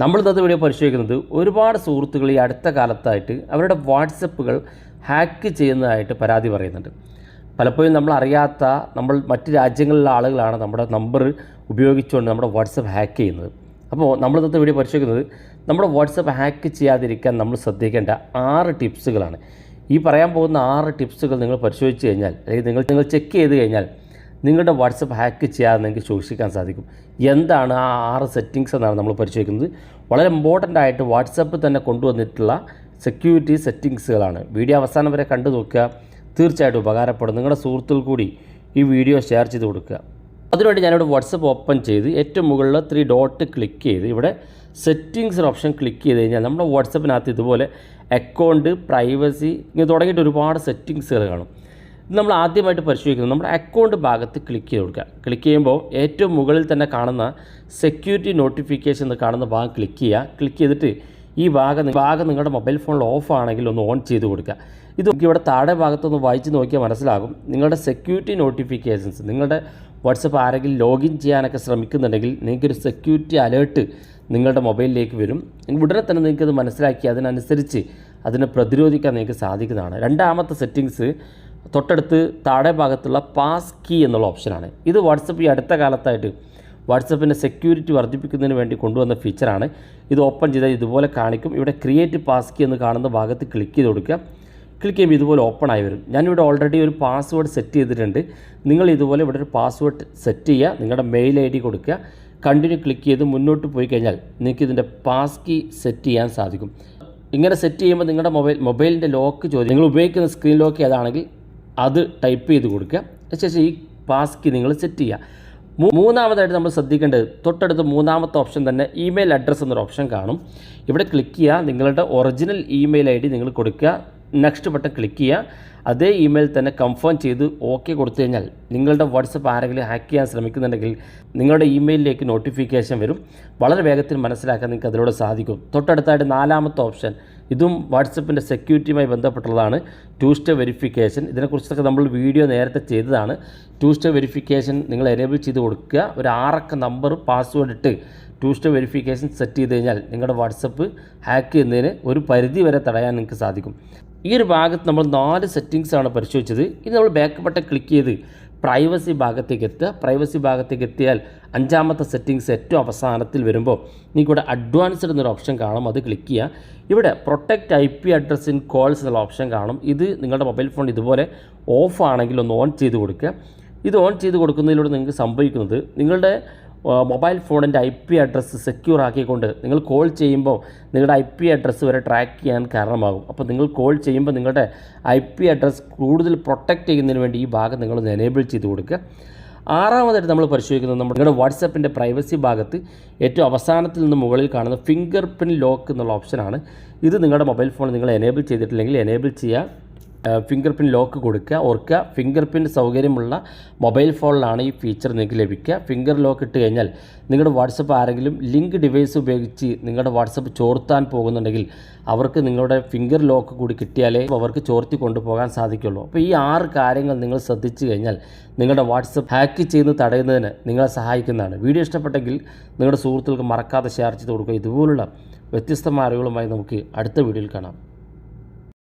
നമ്മൾ ഇന്നത്തെ വീഡിയോ പരിശോധിക്കുന്നത് ഒരുപാട് സുഹൃത്തുക്കൾ ഈ അടുത്ത കാലത്തായിട്ട് അവരുടെ വാട്സപ്പുകൾ ഹാക്ക് ചെയ്യുന്നതായിട്ട് പരാതി പറയുന്നുണ്ട്. പലപ്പോഴും നമ്മൾ അറിയാത്ത നമ്മൾ മറ്റ് രാജ്യങ്ങളിലെ ആളുകളാണ് നമ്മുടെ നമ്പർ ഉപയോഗിച്ചുകൊണ്ട് നമ്മുടെ വാട്സപ്പ് ഹാക്ക് ചെയ്യുന്നത്. അപ്പോൾ നമ്മൾ ഇന്നത്തെ വീഡിയോ പരിശോധിക്കുന്നത് നമ്മുടെ വാട്സപ്പ് ഹാക്ക് ചെയ്യാതിരിക്കാൻ നമ്മൾ ശ്രദ്ധിക്കേണ്ട ആറ് ടിപ്സുകളാണ്. ഈ പറയാൻ പോകുന്ന ആറ് ടിപ്സുകൾ നിങ്ങൾ പരിശോധിച്ച് കഴിഞ്ഞാൽ അല്ലെങ്കിൽ നിങ്ങൾ നിങ്ങൾ ചെക്ക് ചെയ്ത് കഴിഞ്ഞാൽ നിങ്ങളുടെ വാട്സപ്പ് ഹാക്ക് ചെയ്യാതെ നിങ്ങൾക്ക് സൂക്ഷിക്കാൻ സാധിക്കും. എന്താണ് ആ ആറ് സെറ്റിങ്സ് എന്നാണ് നമ്മൾ പരിശോധിക്കുന്നത്. വളരെ ഇമ്പോർട്ടന്റ് ആയിട്ട് വാട്സപ്പ് തന്നെ കൊണ്ടുവന്നിട്ടുള്ള സെക്യൂരിറ്റി സെറ്റിങ്സുകളാണ് വീഡിയോ അവസാനം വരെ കണ്ടു നോക്കുക. തീർച്ചയായിട്ടും ഉപകാരപ്പെടും. നിങ്ങളുടെ സുഹൃത്തുക്കൾ കൂടി ഈ വീഡിയോ ഷെയർ ചെയ്ത് കൊടുക്കുക. അതിനുവേണ്ടി ഞാനിവിടെ വാട്സപ്പ് ഓപ്പൺ ചെയ്ത് ഏറ്റവും മുകളിൽ ത്രീ ഡോട്ട് ക്ലിക്ക് ചെയ്ത് ഇവിടെ സെറ്റിങ്സ് ഓപ്ഷൻ ക്ലിക്ക് ചെയ്ത് കഴിഞ്ഞാൽ നമ്മുടെ വാട്സപ്പിനകത്ത് ഇതുപോലെ അക്കൗണ്ട് പ്രൈവസി ഇങ്ങനെ തുടങ്ങിയിട്ട് ഒരുപാട് സെറ്റിങ്സുകൾ കാണും. ഇത് നമ്മൾ ആദ്യമായിട്ട് പരിശോധിക്കുന്നത് നമ്മുടെ അക്കൗണ്ട് ഭാഗത്ത് ക്ലിക്ക് ചെയ്ത് കൊടുക്കുക. ക്ലിക്ക് ചെയ്യുമ്പോൾ ഏറ്റവും മുകളിൽ തന്നെ കാണുന്ന സെക്യൂരിറ്റി നോട്ടിഫിക്കേഷൻ എന്ന് കാണുന്ന ഭാഗം ക്ലിക്ക് ചെയ്യുക. ക്ലിക്ക് ചെയ്തിട്ട് ഈ ഭാഗം ഭാഗം നിങ്ങളുടെ മൊബൈൽ ഫോണിൽ ഓഫ് ആണെങ്കിൽ ഒന്ന് ഓൺ ചെയ്ത് കൊടുക്കുക. ഇത് ഇവിടെ താഴെ ഭാഗത്തൊന്ന് വായിച്ച് നോക്കിയാൽ മനസ്സിലാകും. നിങ്ങളുടെ സെക്യൂരിറ്റി നോട്ടിഫിക്കേഷൻസ് നിങ്ങളുടെ വാട്സപ്പ് ആരെങ്കിലും ലോഗിൻ ചെയ്യാനൊക്കെ ശ്രമിക്കുന്നുണ്ടെങ്കിൽ നിങ്ങൾക്കൊരു സെക്യൂരിറ്റി അലേർട്ട് നിങ്ങളുടെ മൊബൈലിലേക്ക് വരും. ഉടനെ തന്നെ നിങ്ങൾക്കത് മനസ്സിലാക്കി അതിനനുസരിച്ച് അതിനെ പ്രതിരോധിക്കാൻ നിങ്ങൾക്ക് സാധിക്കുന്നതാണ്. രണ്ടാമത്തെ സെറ്റിങ്സ് തൊട്ടടുത്ത് താഴെ ഭാഗത്തുള്ള പാസ് കീ എന്നുള്ള ഓപ്ഷനാണ്. ഇത് വാട്സപ്പ് ഈ അടുത്ത കാലത്തായിട്ട് വാട്സപ്പിന്റെ സെക്യൂരിറ്റി വർദ്ധിപ്പിക്കുന്നതിന് വേണ്ടി കൊണ്ടുവന്ന ഫീച്ചറാണ്. ഇത് ഓപ്പൺ ചെയ്താൽ ഇതുപോലെ കാണിക്കും. ഇവിടെ ക്രിയേറ്റ് പാസ് കീ എന്ന് കാണുന്ന ഭാഗത്ത് ക്ലിക്ക് ചെയ്ത് കൊടുക്കുക. ക്ലിക്ക് ചെയ്യുമ്പോൾ ഇതുപോലെ ഓപ്പൺ ആയി വരും. ഞാനിവിടെ ഓൾറെഡി ഒരു പാസ്വേഡ് സെറ്റ് ചെയ്തിട്ടുണ്ട്. നിങ്ങൾ ഇതുപോലെ ഇവിടെ ഒരു പാസ്വേഡ് സെറ്റ് ചെയ്യുക. നിങ്ങളുടെ മെയിൽ ഐ ഡി കൊടുക്കുക. കണ്ടിന്യൂ ക്ലിക്ക് ചെയ്ത് മുന്നോട്ട് പോയി കഴിഞ്ഞാൽ നിങ്ങൾക്ക് ഇതിന്റെ പാസ് കീ സെറ്റ് ചെയ്യാൻ സാധിക്കും. ഇങ്ങനെ സെറ്റ് ചെയ്യുമ്പോൾ നിങ്ങളുടെ മൊബൈൽ മൊബൈലിന്റെ ലോക്ക് ചോദിക്കും നിങ്ങൾ ഉപയോഗിക്കുന്ന സ്ക്രീൻ ലോക്ക് ഏതാണെങ്കിൽ അത് ടൈപ്പ് ചെയ്ത് കൊടുക്കുക. അതിനുശേഷം ഈ പാസ് കീ നിങ്ങൾ സെറ്റ് ചെയ്യുക. മൂന്നാമതായിട്ട് നമ്മൾ ശ്രദ്ധിക്കേണ്ടത് തൊട്ടടുത്ത് മൂന്നാമത്തെ ഓപ്ഷൻ തന്നെ ഇമെയിൽ അഡ്രസ്സ് എന്നൊരു ഓപ്ഷൻ കാണും. ഇവിടെ ക്ലിക്ക് ചെയ്യുക. നിങ്ങളുടെ ഒറിജിനൽ ഇമെയിൽ ഐ ഡി നിങ്ങൾ കൊടുക്കുക. നെക്സ്റ്റ് ബട്ടൺ ക്ലിക്ക് ചെയ്യുക. അതേ ഇമെയിൽ തന്നെ കൺഫേം ചെയ്ത് ഓക്കെ കൊടുത്തു കഴിഞ്ഞാൽ നിങ്ങളുടെ വാട്സപ്പ് ആരെങ്കിലും ഹാക്ക് ചെയ്യാൻ ശ്രമിക്കുന്നുണ്ടെങ്കിൽ നിങ്ങളുടെ ഇമെയിലിലേക്ക് നോട്ടിഫിക്കേഷൻ വരും. വളരെ വേഗത്തിൽ മനസ്സിലാക്കാൻ നിങ്ങൾക്ക് അതിലൂടെ സാധിക്കും. തൊട്ടടുത്തായിട്ട് നാലാമത്തെ ഓപ്ഷൻ ഇതും വാട്സപ്പിന്റെ സെക്യൂരിറ്റിയുമായി ബന്ധപ്പെട്ടുള്ളതാണ് ടു സ്റ്റെ വെരിഫിക്കേഷൻ ഇതിനെക്കുറിച്ചൊക്കെ നമ്മൾ വീഡിയോ നേരത്തെ ചെയ്തതാണ്. ടു സ്റ്റെ വെരിഫിക്കേഷൻ നിങ്ങൾ എനേബിൾ ചെയ്ത് കൊടുക്കുക. ഒരു ആറക്ക നമ്പർ പാസ്വേഡ് ഇട്ട് ടു സ്റ്റെ വെരിഫിക്കേഷൻ സെറ്റ് ചെയ്ത് കഴിഞ്ഞാൽ നിങ്ങളുടെ വാട്സപ്പ് ഹാക്ക് ചെയ്യുന്നതിന് ഒരു പരിധി വരെ തടയാൻ നിങ്ങൾക്ക് സാധിക്കും. ഈ ഒരു ഭാഗത്ത് നമ്മൾ നാല് സെറ്റിങ്സാണ് പരിശോധിച്ചത്. ഇത് നമ്മൾ ബാക്ക് ബട്ടൺ ക്ലിക്ക് ചെയ്ത് പ്രൈവസി ഭാഗത്തേക്ക് എത്തുക പ്രൈവസി ഭാഗത്തേക്ക് എത്തിയാൽ അഞ്ചാമത്തെ സെറ്റിങ്സ് ഏറ്റവും അവസാനത്തിൽ വരുമ്പോൾ നിങ്ങൾക്കിവിടെ അഡ്വാൻസ്ഡ് എന്നൊരു ഓപ്ഷൻ കാണും. അത് ക്ലിക്ക് ചെയ്യുക. ഇവിടെ protect I P address in calls എന്നുള്ള ഓപ്ഷൻ കാണും. ഇത് നിങ്ങളുടെ മൊബൈൽ ഫോൺ ഇതുപോലെ ഓഫ് ആണെങ്കിൽ ഒന്ന് ഓൺ ചെയ്ത് കൊടുക്കുക. ഇത് ഓൺ ചെയ്ത് കൊടുക്കുന്നതിലൂടെ നിങ്ങൾക്ക് സംഭവിക്കുന്നത് നിങ്ങളുടെ മൊബൈൽ ഫോണിന്റെ ഐ പി അഡ്രസ്സ് സെക്യൂർ ആക്കിക്കൊണ്ട് നിങ്ങൾ കോൾ ചെയ്യുമ്പോൾ നിങ്ങളുടെ ഐ പി അഡ്രസ്സ് വരെ ട്രാക്ക് ചെയ്യാൻ കാരണമാകും. അപ്പോൾ നിങ്ങൾ കോൾ ചെയ്യുമ്പോൾ നിങ്ങളുടെ ഐ പി അഡ്രസ്സ് കൂടുതൽ പ്രൊട്ടക്റ്റ് ചെയ്യുന്നതിന് വേണ്ടി ഈ ഭാഗം നിങ്ങൾ എനേബിൾ ചെയ്ത് കൊടുക്കുക. ആറാമതായിട്ട് നമ്മൾ പരിശോധിക്കുന്നത് നമ്മുടെ വാട്സപ്പിന്റെ പ്രൈവസി ഭാഗത്ത് ഏറ്റവും അവസാനത്തിൽ നിന്ന് മുകളിൽ കാണുന്ന ഫിംഗർ പ്രിന്റ് ലോക്ക് എന്നുള്ള ഓപ്ഷനാണ് ഇത് നിങ്ങളുടെ മൊബൈൽ ഫോൺ നിങ്ങൾ എനേബിൾ ചെയ്തിട്ടില്ലെങ്കിൽ എനേബിൾ ചെയ്യുക. ഫിംഗർ പ്രിന്റ് ലോക്ക് കൊടുക്കുക. ഓർക്കുക ഫിംഗർ പ്രിന്റ് സൗകര്യമുള്ള മൊബൈൽ ഫോണിലാണ് ഈ ഫീച്ചർ നിങ്ങൾക്ക് ലഭിക്കുക. ഫിംഗർ ലോക്ക് ഇട്ട് കഴിഞ്ഞാൽ നിങ്ങളുടെ വാട്സപ്പ് ആരെങ്കിലും ലിങ്ക് ഡിവൈസ് ഉപയോഗിച്ച് നിങ്ങളുടെ വാട്സപ്പ് ചോർത്താൻ പോകുന്നുണ്ടെങ്കിൽ അവർക്ക് നിങ്ങളുടെ ഫിംഗർ ലോക്ക് കൂടി കിട്ടിയാലേ അവർക്ക് ചോർത്തി കൊണ്ടുപോകാൻ സാധിക്കുള്ളൂ. അപ്പോൾ ഈ ആറ് കാര്യങ്ങൾ നിങ്ങൾ ശ്രദ്ധിച്ചു കഴിഞ്ഞാൽ നിങ്ങളുടെ വാട്സപ്പ് ഹാക്ക് ചെയ്യുന്നത് തടയുന്നതിന് നിങ്ങളെ സഹായിക്കുന്നതാണ്. വീഡിയോ ഇഷ്ടപ്പെട്ടെങ്കിൽ നിങ്ങളുടെ സുഹൃത്തുക്കൾക്ക് മറക്കാതെ ഷെയർ ചെയ്ത് കൊടുക്കുക. ഇതുപോലുള്ള വ്യത്യസ്തമായ അറിവുകളുമായി നമുക്ക് അടുത്ത വീഡിയോയിൽ കാണാം.